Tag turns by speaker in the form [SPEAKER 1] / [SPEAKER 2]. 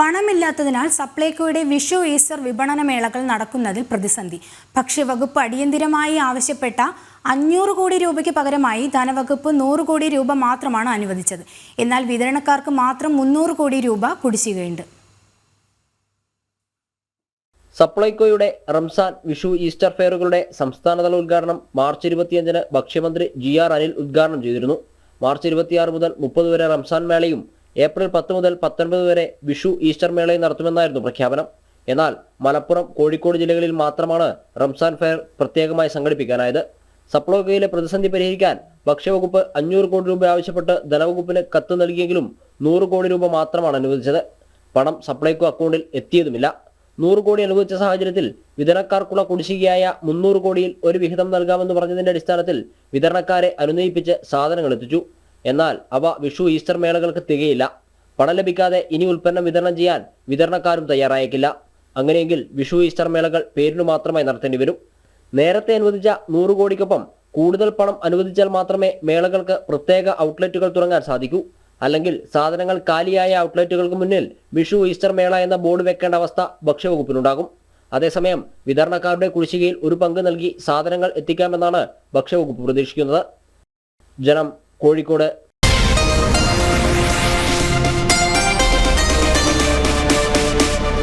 [SPEAKER 1] പണമില്ലാത്തതിനാൽ സപ്ലൈകോയുടെ Vishu Easter വിപണന മേളകൾ നടക്കുന്നതിൽ പ്രതിസന്ധി. ഭക്ഷ്യവകുപ്പ് അടിയന്തിരമായി ആവശ്യപ്പെട്ട അഞ്ഞൂറ് കോടി രൂപയ്ക്ക് പകരമായി ധനവകുപ്പ് നൂറ് കോടി രൂപ മാത്രമാണ് അനുവദിച്ചത്. എന്നാൽ വിതരണക്കാർക്ക് മാത്രം മുന്നൂറ് കോടി രൂപ കുടിശ്ശികയുണ്ട്.
[SPEAKER 2] സപ്ലൈകോയുടെ റംസാൻ വിഷു ഈസ്റ്റർ ഫെയറുകളുടെ സംസ്ഥാനതല ഉദ്ഘാടനം മാർച്ച് ഇരുപത്തിയഞ്ചിന് ഭക്ഷ്യമന്ത്രി ജി ആർ അനിൽ ഉദ്ഘാടനം ചെയ്തിരുന്നു. മാർച്ച് ഇരുപത്തിയാറ് മുതൽ മുപ്പത് വരെ റംസാൻ മേളയും ഏപ്രിൽ പത്ത് മുതൽ പത്തൊൻപത് വരെ വിഷു ഈസ്റ്റർ മേളയും നടത്തുമെന്നായിരുന്നു പ്രഖ്യാപനം. എന്നാൽ മലപ്പുറം കോഴിക്കോട് ജില്ലകളിൽ മാത്രമാണ് റംസാൻ ഫെയർ പ്രത്യേകമായി സംഘടിപ്പിക്കാനായത്. സപ്ലോക്കയിലെ പ്രതിസന്ധി പരിഹരിക്കാൻ ഭക്ഷ്യവകുപ്പ് അഞ്ഞൂറ് കോടി രൂപ ആവശ്യപ്പെട്ട് ധനവകുപ്പിന് കത്ത് നൽകിയെങ്കിലും നൂറ് കോടി രൂപ മാത്രമാണ് അനുവദിച്ചത്. പണം സപ്ലൈകോ അക്കൗണ്ടിൽ എത്തിയതുമില്ല. നൂറ് കോടി അനുവദിച്ച സാഹചര്യത്തിൽ വിതരണക്കാർക്കുള്ള കുടിശ്ശികയായ മുന്നൂറ് കോടിയിൽ ഒരു വിഹിതം നൽകാമെന്ന് പറഞ്ഞതിന്റെ അടിസ്ഥാനത്തിൽ വിതരണക്കാരെ അനുനയിപ്പിച്ച് സാധനങ്ങൾ എത്തിച്ചു. എന്നാൽ അവ വിഷു ഈസ്റ്റർ മേളകൾക്ക് തികയില്ല. പണം ലഭിക്കാതെ ഇനി ഉൽപ്പന്നം വിതരണം ചെയ്യാൻ വിതരണക്കാരും തയ്യാറായേക്കില്ല. അങ്ങനെയെങ്കിൽ വിഷു ഈസ്റ്റർ മേളകൾ പേരിനു മാത്രമായി നടത്തേണ്ടി വരും. നേരത്തെ അനുവദിച്ച നൂറ് കോടിക്കൊപ്പം കൂടുതൽ പണം അനുവദിച്ചാൽ മാത്രമേ മേളകൾക്ക് പ്രത്യേക ഔട്ട്ലെറ്റുകൾ തുടങ്ങാൻ സാധിക്കൂ. അല്ലെങ്കിൽ സാധനങ്ങൾ കാലിയായ ഔട്ട്ലെറ്റുകൾക്ക് മുന്നിൽ വിഷു ഈസ്റ്റർ മേള എന്ന ബോർഡ് വെക്കേണ്ട അവസ്ഥ ഭക്ഷ്യവകുപ്പിനുണ്ടാകും. അതേസമയം വിതരണക്കാരുടെ കുടിശ്ശികയിൽ ഒരു പങ്ക് നൽകി സാധനങ്ങൾ എത്തിക്കാമെന്നാണ് ഭക്ഷ്യവകുപ്പ് പ്രതീക്ഷിക്കുന്നത്. ജനം കോഴിക്കോട്